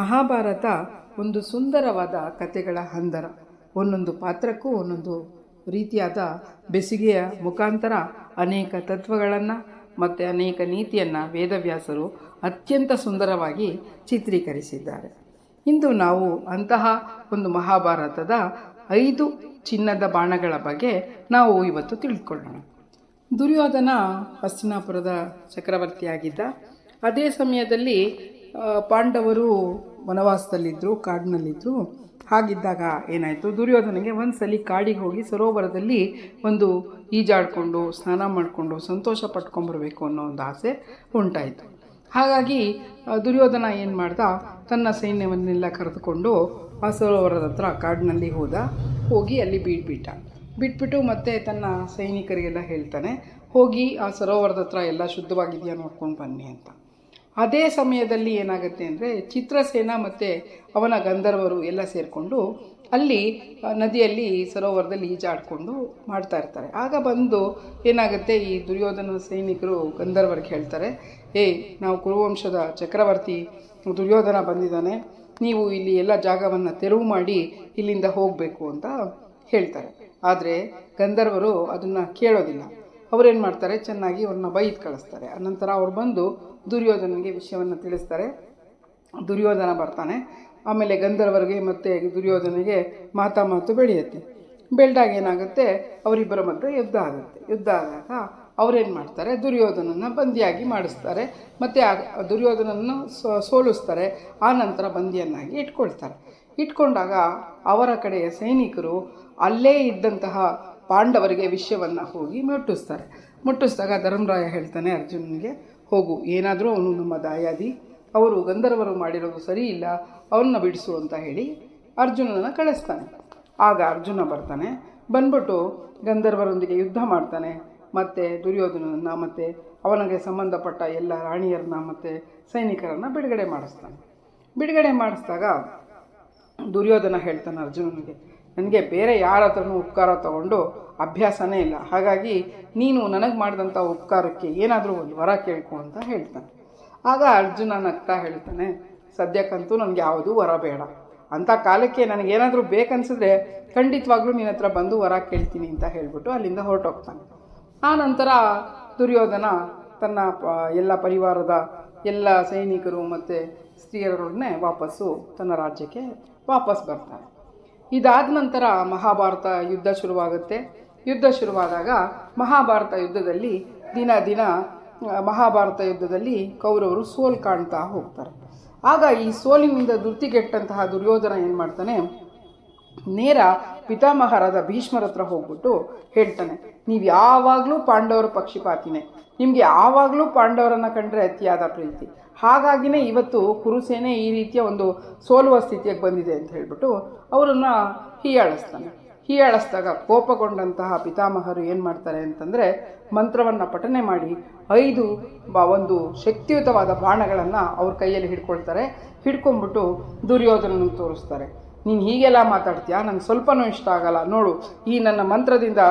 ಮಹಾಭಾರತ ಒಂದು ಸುಂದರವಾದ ಕಥೆಗಳ ಹಂದರ ಒಂದೊಂದು ಪಾತ್ರಕ್ಕೂ ಒಂದೊಂದು ರೀತಿಯಾದ ಬೆಸಿಗೆಯ ಮುಖಾಂತರ ಅನೇಕ ತತ್ವಗಳನ್ನು ಮತ್ತು ಅನೇಕ ನೀತಿಯನ್ನು ವೇದವ್ಯಾಸರು ಅತ್ಯಂತ ಸುಂದರವಾಗಿ ಚಿತ್ರೀಕರಿಸಿದ್ದಾರೆ. ಇಂದು ನಾವು ಅಂತಹ ಒಂದು ಮಹಾಭಾರತದ ಐದು ಚಿನ್ನದ ಬಾಣಗಳ ಬಗ್ಗೆ ನಾವು ಇವತ್ತು ತಿಳಿದುಕೊಳ್ಳೋಣ ದುರ್ಯೋಧನ ಹಸ್ತಿನಾಪುರದ ಚಕ್ರವರ್ತಿಯಾಗಿದ್ದ, ಅದೇ ಸಮಯದಲ್ಲಿ ಪಾಂಡವರು ವನವಾಸದಲ್ಲಿದ್ದರು ಕಾಡಿನಲ್ಲಿದ್ದರು ಹಾಗಿದ್ದಾಗ ಏನಾಯಿತು? ದುರ್ಯೋಧನಿಗೆ ಒಂದು ಸಲ ಕಾಡಿಗೆ ಹೋಗಿ ಸರೋವರದಲ್ಲಿ ಒಂದು ಈಜಾಡಿಕೊಂಡು, ಸ್ನಾನ ಮಾಡಿಕೊಂಡು, ಸಂತೋಷ ಪಟ್ಕೊಂಬರ್ಬೇಕು ಅನ್ನೋ ಒಂದು ಆಸೆ ಉಂಟಾಯಿತು. ಹಾಗಾಗಿ ದುರ್ಯೋಧನ ಏನು ಮಾಡ್ದ? ತನ್ನ ಸೈನ್ಯವನ್ನೆಲ್ಲ ಕರೆದುಕೊಂಡು ಆ ಸರೋವರದ ಹತ್ರ, ಕಾಡಿನಲ್ಲಿ ಹೋದ. ಹೋಗಿ ಅಲ್ಲಿ ಬೀಡ್ಬಿಟ್ಟ ಬಿಟ್ಬಿಟ್ಟು ಮತ್ತೆ ತನ್ನ ಸೈನಿಕರಿಗೆಲ್ಲ ಹೇಳ್ತಾನೆ, ಹೋಗಿ ಆ ಸರೋವರದ ಹತ್ರ ಎಲ್ಲ ಶುದ್ಧವಾಗಿದೆಯಾ ನೋಡ್ಕೊಂಡು ಬನ್ನಿ ಅಂತ. ಅದೇ ಸಮಯದಲ್ಲಿ ಏನಾಗುತ್ತೆ ಅಂದರೆ ಚಿತ್ರಸೇನ ಮತ್ತು ಅವನ ಗಂಧರ್ವರು ಎಲ್ಲ ಸೇರಿಕೊಂಡು ಅಲ್ಲಿ ನದಿಯಲ್ಲಿ ಸರೋವರದಲ್ಲಿ ಈಜಾಡಿಕೊಂಡು ಮಾಡ್ತಾ ಇರ್ತಾರೆ. ಆಗ ಬಂದು ಏನಾಗುತ್ತೆ, ಈ ದುರ್ಯೋಧನ ಸೈನಿಕರು ಗಂಧರ್ವರಿಗೆ ಹೇಳ್ತಾರೆ ಏಯ್ ನಾವು ಕುರುವಂಶದ ಚಕ್ರವರ್ತಿ ದುರ್ಯೋಧನ ಬಂದಿದ್ದಾನೆ, ನೀವು ಇಲ್ಲಿ ಎಲ್ಲ ಜಾಗವನ್ನು ತೆರವು ಮಾಡಿ ಇಲ್ಲಿಂದ ಹೋಗಬೇಕು ಅಂತ ಹೇಳ್ತಾರೆ. ಆದರೆ ಗಂಧರ್ವರು ಅದನ್ನು ಕೇಳೋದಿಲ್ಲ. ಅವರೇನು ಮಾಡ್ತಾರೆ? ಚೆನ್ನಾಗಿ ಅವ್ರನ್ನ ಬೈದು ಕಳಿಸ್ತಾರೆ. ಅನಂತರ ಅವ್ರು ಬಂದು ದುರ್ಯೋಧನಿಗೆ ವಿಷಯವನ್ನು ತಿಳಿಸ್ತಾರೆ. ದುರ್ಯೋಧನ ಬರ್ತಾನೆ. ಆಮೇಲೆ ಗಂಧರ್ವರಿಗೆ ಮತ್ತು ದುರ್ಯೋಧನಿಗೆ ಮಾತಾ ಮಾತು ಬೆಳೆಯುತ್ತೆ. ಬೆಳೆದಾಗ ಏನಾಗುತ್ತೆ? ಅವರಿಬ್ಬರ ಮಧ್ಯೆ ಯುದ್ಧ ಆಗುತ್ತೆ. ಯುದ್ಧ ಆದಾಗ ಅವರೇನು ಮಾಡ್ತಾರೆ? ದುರ್ಯೋಧನನ ಬಂದಿಯಾಗಿ ಮಾಡಿಸ್ತಾರೆ. ಮತ್ತು ಆ ದುರ್ಯೋಧನನ್ನು ಸೋಲಿಸ್ತಾರೆ. ಆ ನಂತರ ಬಂದಿಯನ್ನಾಗಿ ಇಟ್ಕೊಳ್ತಾರೆ. ಇಟ್ಕೊಂಡಾಗ ಅವರ ಕಡೆಯ ಸೈನಿಕರು ಅಲ್ಲೇ ಇದ್ದಂತಹ ಪಾಂಡವರಿಗೆ ವಿಷಯವನ್ನು ಹೋಗಿ ಮುಟ್ಟಿಸ್ತಾರೆ. ಮುಟ್ಟಿಸಿದಾಗ ಧರ್ಮರಾಯ ಹೇಳ್ತಾನೆ ಅರ್ಜುನನಿಗೆ, ಹೋಗು, ಏನಾದರೂ ಅವನು ನಮ್ಮ ದಾಯಾದಿ. ಅವರು ಗಂಧರ್ವರು ಮಾಡಿರೋದು ಸರಿ ಇಲ್ಲ, ಅವನ್ನ ಬಿಡಿಸು ಅಂತ ಹೇಳಿ ಅರ್ಜುನನ ಕಳಿಸ್ತಾನೆ. ಆಗ ಅರ್ಜುನ ಬರ್ತಾನೆ. ಬಂದ್ಬಿಟ್ಟು ಗಂಧರ್ವರೊಂದಿಗೆ ಯುದ್ಧ ಮಾಡ್ತಾನೆ. ಮತ್ತು ದುರ್ಯೋಧನನ್ನು ಮತ್ತು ಅವನಿಗೆ ಸಂಬಂಧಪಟ್ಟ ಎಲ್ಲ ರಾಣಿಯರನ್ನ ಮತ್ತು ಸೈನಿಕರನ್ನು ಬಿಡುಗಡೆ ಮಾಡಿಸ್ತಾನೆ. ಬಿಡುಗಡೆ ಮಾಡಿಸಿದಾಗ ದುರ್ಯೋಧನ ಹೇಳ್ತಾನೆ ಅರ್ಜುನನಿಗೆ ನನಗೆ ಬೇರೆ ಯಾರ ಹತ್ರನೂ ಉಪಕಾರ ತಗೊಂಡು ಅಭ್ಯಾಸನೇ ಇಲ್ಲ. ಹಾಗಾಗಿ ನೀನು ನನಗೆ ಮಾಡಿದಂಥ ಉಪಕಾರಕ್ಕೆ ಏನಾದರೂ ಒಂದು ವರ ಕೇಳ್ಕೊ ಅಂತ ಹೇಳ್ತಾನೆ. ಆಗ ಅರ್ಜುನ ನಗ್ತಾ ಹೇಳ್ತಾನೆ, ಸದ್ಯಕ್ಕಂತೂ ನನಗೆ ಯಾವುದೂ ವರ ಬೇಡ. ಅಂಥ ಕಾಲಕ್ಕೆ ನನಗೇನಾದರೂ ಬೇಕನ್ಸಿದ್ರೆ ಖಂಡಿತವಾಗ್ಲೂ ನಿನ್ನ ಹತ್ರ ಬಂದು ವರ ಕೇಳ್ತೀನಿ ಅಂತ ಹೇಳಿಬಿಟ್ಟು ಅಲ್ಲಿಂದ ಹೊರಟೋಗ್ತಾನೆ. ಆ ನಂತರ ದುರ್ಯೋಧನ ತನ್ನ ಎಲ್ಲ ಪರಿವಾರದ ಎಲ್ಲ ಸೈನಿಕರು ಮತ್ತು ಸ್ತ್ರೀಯರೊಡನೆ ವಾಪಸ್ಸು ತನ್ನ ರಾಜ್ಯಕ್ಕೆ ವಾಪಸ್ ಬರ್ತಾನೆ. ಇದಾದ ನಂತರ ಮಹಾಭಾರತ ಯುದ್ಧ ಶುರುವಾಗುತ್ತೆ. ಯುದ್ಧ ಶುರುವಾದಾಗ ಮಹಾಭಾರತ ಯುದ್ಧದಲ್ಲಿ ದಿನ ದಿನ ಮಹಾಭಾರತ ಯುದ್ಧದಲ್ಲಿ ಕೌರವರು ಸೋಲು ಕಾಣ್ತಾ ಹೋಗ್ತಾರೆ. ಆಗ ಈ ಸೋಲಿನಿಂದ ದುರ್ತಿಗೆಟ್ಟಂತಹ ದುರ್ಯೋಧನ ಏನು ಮಾಡ್ತಾನೆ? ನೇರ ಪಿತಾಮಹರಾದ ಭೀಷ್ಮರ ಹತ್ರ ಹೋಗ್ಬಿಟ್ಟು ಹೇಳ್ತಾನೆ, ನೀವು ಯಾವಾಗಲೂ ಪಾಂಡವರ ಪಕ್ಷಿಪಾತಿನೇ. ನಿಮಗೆ ಯಾವಾಗಲೂ ಪಾಂಡವರನ್ನು ಕಂಡ್ರೆ ಅತಿಯಾದ ಪ್ರೀತಿ. ಹಾಗಾಗಿನೇ ಇವತ್ತು ಕುರುಸೇನೆ ಈ ರೀತಿಯ ಒಂದು ಸೋಲುವ ಸ್ಥಿತಿಗೆ ಬಂದಿದೆ ಅಂತ ಹೇಳಿಬಿಟ್ಟು ಅವರನ್ನು ಹೀಯಾಳಿಸ್ತಾನೆ. ಹೀಯಾಳಿಸ್ದಾಗ ಕೋಪಗೊಂಡಂತಹ ಪಿತಾಮಹರು ಏನು ಮಾಡ್ತಾರೆ ಅಂತಂದರೆ ಮಂತ್ರವನ್ನು ಪಠನೆ ಮಾಡಿ ಐದು ಬ ಒಂದು ಶಕ್ತಿಯುತವಾದ ಬಾಣಗಳನ್ನು ಅವ್ರ ಕೈಯಲ್ಲಿ ಹಿಡ್ಕೊಳ್ತಾರೆ. ಹಿಡ್ಕೊಂಡ್ಬಿಟ್ಟು ದುರ್ಯೋಧನನ್ನು ತೋರಿಸ್ತಾರೆ. ನೀನು ಹೀಗೆಲ್ಲ ಮಾತಾಡ್ತೀಯಾ? ನಂಗೆ ಸ್ವಲ್ಪನೂ ಇಷ್ಟ ಆಗಲ್ಲ. ನೋಡು, ಈ ನನ್ನ ಮಂತ್ರದಿಂದ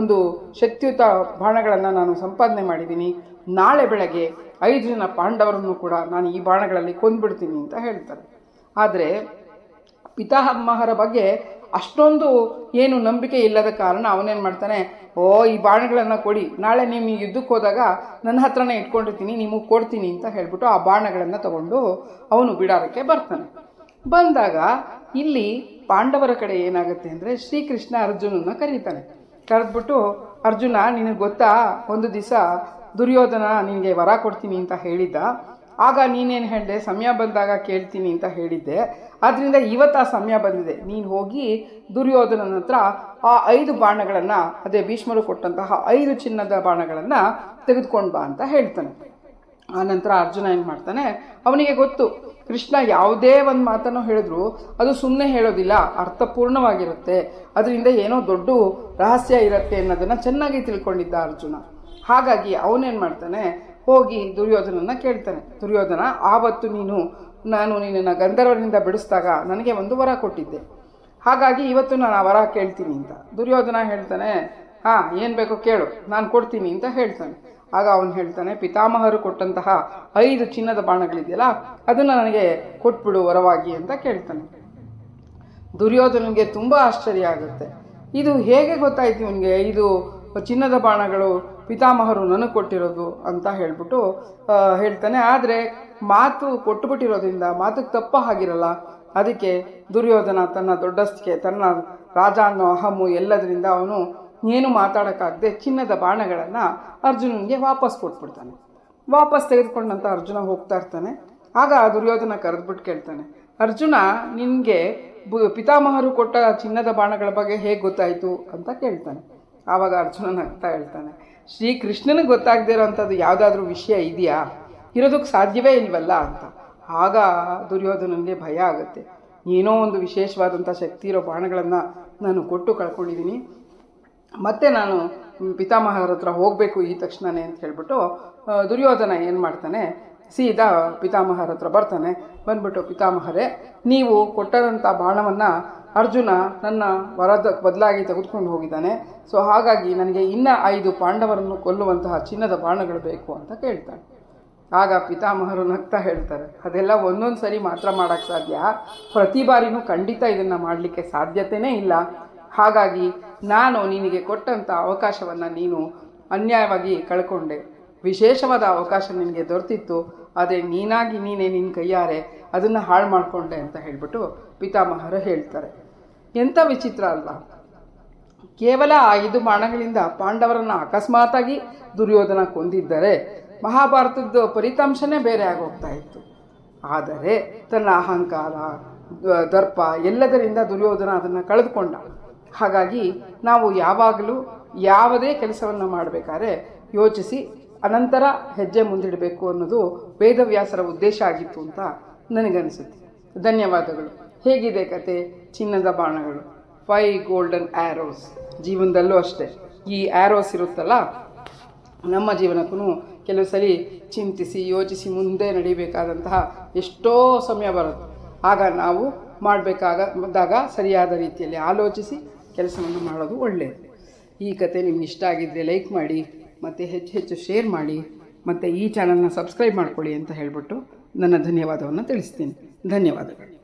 ಒಂದು ಶಕ್ತಿಯುತ ಬಾಣಗಳನ್ನು ನಾನು ಸಂಪಾದನೆ ಮಾಡಿದ್ದೀನಿ ನಾಳೆ ಬೆಳಗ್ಗೆ ಐದು ಜನ ಪಾಂಡವರನ್ನು ಕೂಡ ನಾನು ಈ ಬಾಣಗಳಲ್ಲಿ ಕೊಂದ್ಬಿಡ್ತೀನಿ ಅಂತ ಹೇಳ್ತಾರೆ. ಆದರೆ, ಪಿತಾಮಹರ ಬಗ್ಗೆ ಅಷ್ಟೊಂದು ಏನು ನಂಬಿಕೆ ಇಲ್ಲದ ಕಾರಣ ಅವನೇನು ಮಾಡ್ತಾನೆ, ಓ, ಈ ಬಾಣಗಳನ್ನು ಕೊಡಿ. ನಾಳೆ ನೀವು ಯುದ್ಧಕ್ಕೆ ಹೋದಾಗ ನನ್ನ ಹತ್ರನೇ ಇಟ್ಕೊಂಡಿರ್ತೀನಿ, ನಿಮಗೆ ಕೊಡ್ತೀನಿ ಅಂತ ಹೇಳ್ಬಿಟ್ಟು ಆ ಬಾಣಗಳನ್ನು ತಗೊಂಡು ಅವನು ಬಿಡಾರಕ್ಕೆ ಬರ್ತಾನೆ. ಬಂದಾಗ ಇಲ್ಲಿ ಪಾಂಡವರ ಕಡೆ ಏನಾಗುತ್ತೆ ಅಂದರೆ ಶ್ರೀಕೃಷ್ಣ ಅರ್ಜುನನ ಕರೀತಾನೆ. ಕರೆದ್ಬಿಟ್ಟು, ಅರ್ಜುನ, ನಿನಗೆ ಗೊತ್ತಾ? ಒಂದು ದಿವಸ ದುರ್ಯೋಧನ ನಿನಗೆ ವರ ಕೊಡ್ತೀನಿ ಅಂತ ಹೇಳಿದ್ದ. ಆಗ ನೀನೇನು ಹೇಳಿದೆ? ಸಮಯ ಬಂದಾಗ ಕೇಳ್ತೀನಿ ಅಂತ ಹೇಳಿದ್ದೆ. ಆದ್ದರಿಂದ ಇವತ್ತು ಆ ಸಮಯ ಬಂದಿದೆ. ನೀನು ಹೋಗಿ ದುರ್ಯೋಧನನ ಹತ್ರ ಆ ಐದು ಬಾಣಗಳನ್ನು, ಅದೇ ಭೀಷ್ಮರು ಕೊಟ್ಟಂತಹ ಐದು ಚಿನ್ನದ ಬಾಣಗಳನ್ನು ತೆಗೆದುಕೊಂಡು ಬಾ ಅಂತ ಹೇಳ್ತಾನೆ. ಆ ನಂತರ ಅರ್ಜುನ ಏನು ಮಾಡ್ತಾನೆ, ಅವನಿಗೆ ಗೊತ್ತು, ಕೃಷ್ಣ ಯಾವುದೇ ಒಂದು ಮಾತನ್ನು ಹೇಳಿದ್ರು ಅದು ಸುಮ್ಮನೆ ಹೇಳೋದಿಲ್ಲ, ಅರ್ಥಪೂರ್ಣವಾಗಿರುತ್ತೆ, ಅದರಿಂದ ಏನೋ ದೊಡ್ಡ ರಹಸ್ಯ ಇರುತ್ತೆ ಅನ್ನೋದನ್ನು ಚೆನ್ನಾಗಿ ತಿಳ್ಕೊಂಡಿದ್ದ ಅರ್ಜುನ. ಹಾಗಾಗಿ ಅವನೇನು ಮಾಡ್ತಾನೆ, ಹೋಗಿ ದುರ್ಯೋಧನನ ಕೇಳ್ತಾನೆ, ದುರ್ಯೋಧನ ಆವತ್ತು ನೀನು, ನಾನು ನಿನ್ನನ್ನು ಗಂಧರ್ವನಿಂದ ಬಿಡಿಸಿದಾಗ ನನಗೆ ಒಂದು ವರ ಕೊಟ್ಟಿದ್ದೆ. ಹಾಗಾಗಿ ಇವತ್ತು ನಾನು ಆ ವರ ಕೇಳ್ತೀನಿ ಅಂತ. ದುರ್ಯೋಧನ ಹೇಳ್ತಾನೆ, ಹಾಂ, ಏನು ಬೇಕೋ ಕೇಳು, ನಾನು ಕೊಡ್ತೀನಿ ಅಂತ ಹೇಳ್ತಾನೆ. ಆಗ ಅವನು ಹೇಳ್ತಾನೆ, ಪಿತಾಮಹರು ಕೊಟ್ಟಂತಹ ಐದು ಚಿನ್ನದ ಬಾಣಗಳಿದೆಯಲ್ಲ, ಅದನ್ನು ನನಗೆ ಕೊಟ್ಬಿಡು ವರವಾಗಿ ಅಂತ ಕೇಳ್ತಾನೆ. ದುರ್ಯೋಧನಿಗೆ ತುಂಬ ಆಶ್ಚರ್ಯ ಆಗುತ್ತೆ. ಇದು ಹೇಗೆ ಗೊತ್ತಾಯ್ತು ಇವನಿಗೆ? ಇದು ಚಿನ್ನದ ಬಾಣಗಳು ಪಿತಾಮಹರು ನನಗೆ ಕೊಟ್ಟಿರೋದು ಅಂತ ಹೇಳ್ಬಿಟ್ಟು ಹೇಳ್ತಾನೆ. ಆದರೆ ಮಾತು ಕೊಟ್ಟುಬಿಟ್ಟಿರೋದ್ರಿಂದ ಮಾತಕ್ಕೆ ತಪ್ಪ ಆಗಿರಲ್ಲ ಅದಕ್ಕೆ ದುರ್ಯೋಧನ ತನ್ನ ದೊಡ್ಡಸ್ತಿಗೆ ತನ್ನ ರಾಜ ಅನ್ನೋ ಅಹಮ್ಮು ಎಲ್ಲದರಿಂದ ಅವನು ಏನು ಮಾತಾಡೋಕ್ಕಾಗದೆ ಚಿನ್ನದ ಬಾಣಗಳನ್ನು ಅರ್ಜುನನಿಗೆ ವಾಪಸ್ ಕೊಟ್ಬಿಡ್ತಾನೆ. ವಾಪಸ್ ತೆಗೆದುಕೊಂಡಂತ ಅರ್ಜುನ ಹೋಗ್ತಾ ಇರ್ತಾನೆ. ಆಗ ದುರ್ಯೋಧನ ಕರೆದ್ಬಿಟ್ಟು ಕೇಳ್ತಾನೆ, ಅರ್ಜುನ, ನಿನಗೆ ಪಿತಾಮಹರು ಕೊಟ್ಟ ಚಿನ್ನದ ಬಾಣಗಳ ಬಗ್ಗೆ ಹೇಗೆ ಗೊತ್ತಾಯಿತು? ಅಂತ ಕೇಳ್ತಾನೆ. ಆವಾಗ ಅರ್ಜುನ ನಗ್ತಾ ಹೇಳ್ತಾನೆ, ಶ್ರೀಕೃಷ್ಣನಿಗೆ ಗೊತ್ತಾಗದೇ ಇರೋವಂಥದ್ದು ಯಾವುದಾದ್ರೂ ವಿಷಯ ಇದೆಯಾ? ಇರೋದಕ್ಕೆ ಸಾಧ್ಯವೇ ಇಲ್ವಲ್ಲ? ಅಂತ. ಆಗ ದುರ್ಯೋಧನನಿಗೆ ಭಯ ಆಗುತ್ತೆ. ಏನೋ ಒಂದು ವಿಶೇಷವಾದಂಥ ಶಕ್ತಿ ಇರೋ ಬಾಣಗಳನ್ನು ನಾನು ಕೊಟ್ಟು ಕಳ್ಕೊಂಡಿದ್ದೀನಿ. ಮತ್ತೆ ನಾನು ಪಿತಾಮಹರ ಹತ್ರ ಹೋಗಬೇಕು ಈ ತಕ್ಷಣನೇ ಅಂತ ಹೇಳಿಬಿಟ್ಟು ದುರ್ಯೋಧನ ಏನು ಮಾಡ್ತಾನೆ, ಸೀದಾ ಪಿತಾಮಹರ ಹತ್ರ ಬರ್ತಾನೆ, ಬಂದ್ಬಿಟ್ಟು ಪಿತಾಮಹರೇ, ನೀವು ಕೊಟ್ಟರಂಥ ಬಾಣವನ್ನು ಅರ್ಜುನ ನನ್ನ ವರದ ಬದಲಾಗಿ ತೆಗೆದುಕೊಂಡು ಹೋಗಿದ್ದಾನೆ. ಸೊ ಹಾಗಾಗಿ ನನಗೆ ಇನ್ನ ಐದು ಪಾಂಡವರನ್ನು ಕೊಲ್ಲುವಂತಹ ಚಿನ್ನದ ಬಾಣಗಳು ಬೇಕು ಅಂತ ಕೇಳ್ತಾನೆ ಆಗ ಪಿತಾಮಹರು ನಗ್ತಾ ಹೇಳ್ತಾರೆ, ಅದೆಲ್ಲ ಒಂದೊಂದು ಸರಿ ಮಾತ್ರ ಮಾಡೋಕ್ಕೆ ಸಾಧ್ಯ. ಪ್ರತಿ ಬಾರಿನೂ ಖಂಡಿತ ಇದನ್ನು ಮಾಡಲಿಕ್ಕೆ ಸಾಧ್ಯತೆಯೇ ಇಲ್ಲ. ಹಾಗಾಗಿ ನಾನು ನಿನಗೆ ಕೊಟ್ಟಂಥ ಅವಕಾಶವನ್ನು ನೀನು ಅನ್ಯಾಯವಾಗಿ ಕಳ್ಕೊಂಡೆ. ವಿಶೇಷವಾದ ಅವಕಾಶ ನಿನಗೆ ದೊರೆತಿತ್ತು, ಆದರೆ ನೀನಾಗಿ ನೀನೇ ನಿನ್ನ ಕೈಯಾರೆ ಅದನ್ನು ಹಾಳು ಮಾಡಿಕೊಂಡೆ ಅಂತ ಹೇಳಿಬಿಟ್ಟು ಪಿತಾಮಹರು ಹೇಳ್ತಾರೆ. ಎಂಥ ವಿಚಿತ್ರ ಅಲ್ಲ ಕೇವಲ ಐದು ಬಾಣಗಳಿಂದ ಪಾಂಡವರನ್ನು ಅಕಸ್ಮಾತಾಗಿ ದುರ್ಯೋಧನ ಕೊಂದಿದ್ದರೆ ಮಹಾಭಾರತದ ಫಲಿತಾಂಶನೇ ಬೇರೆ ಆಗೋಗ್ತಾ ಇತ್ತು. ಆದರೆ ತನ್ನ ಅಹಂಕಾರ ದರ್ಪ ಎಲ್ಲದರಿಂದ ದುರ್ಯೋಧನ ಅದನ್ನು ಕಳೆದುಕೊಂಡ. ಹಾಗಾಗಿ ನಾವು ಯಾವಾಗಲೂ ಯಾವುದೇ ಕೆಲಸವನ್ನು ಮಾಡಬೇಕಾದ್ರೆ ಯೋಚಿಸಿ, ಅನಂತರ ಹೆಜ್ಜೆ ಮುಂದಿಡಬೇಕು ಅನ್ನೋದು ವೇದವ್ಯಾಸರ ಉದ್ದೇಶ ಆಗಿತ್ತು ಅಂತ ನನಗನ್ನಿಸುತ್ತೆ ಧನ್ಯವಾದಗಳು. ಹೇಗಿದೆ ಕತೆ? ಚಿನ್ನದ ಬಾಣಗಳು. ಫೈ ಗೋಲ್ಡನ್ ಆ್ಯರೋಸ್ ಜೀವನದಲ್ಲೂ ಅಷ್ಟೇ. ಈ ಆ್ಯರೋಸ್ ಇರುತ್ತಲ್ಲ, ನಮ್ಮ ಜೀವನಕ್ಕೂ ಕೆಲವು ಸರಿ ಚಿಂತಿಸಿ ಯೋಚಿಸಿ ಮುಂದೆ ನಡಿಬೇಕಾದಂತಹ ಎಷ್ಟೋ ಸಮಯ ಬರುತ್ತೆ. ಆಗ ನಾವು ಮಾಡಬೇಕಾದಾಗ ಸರಿಯಾದ ರೀತಿಯಲ್ಲಿ ಆಲೋಚಿಸಿ ಕೆಲಸವನ್ನು ಮಾಡೋದು ಒಳ್ಳೆಯದು ಈ ಕತೆ ನಿಮ್ಗೆ ಇಷ್ಟ ಆಗಿದ್ದರೆ ಲೈಕ್ ಮಾಡಿ, ಮತ್ತು ಹೆಚ್ಚು ಹೆಚ್ಚು ಶೇರ್ ಮಾಡಿ, ಮತ್ತು ಈ ಚಾನಲ್ನ ಸಬ್ಸ್ಕ್ರೈಬ್ ಮಾಡ್ಕೊಳ್ಳಿ ಅಂತ ಹೇಳಿಬಿಟ್ಟು ನನ್ನ ಧನ್ಯವಾದವನ್ನು ತಿಳಿಸ್ತೀನಿ. ಧನ್ಯವಾದಗಳು.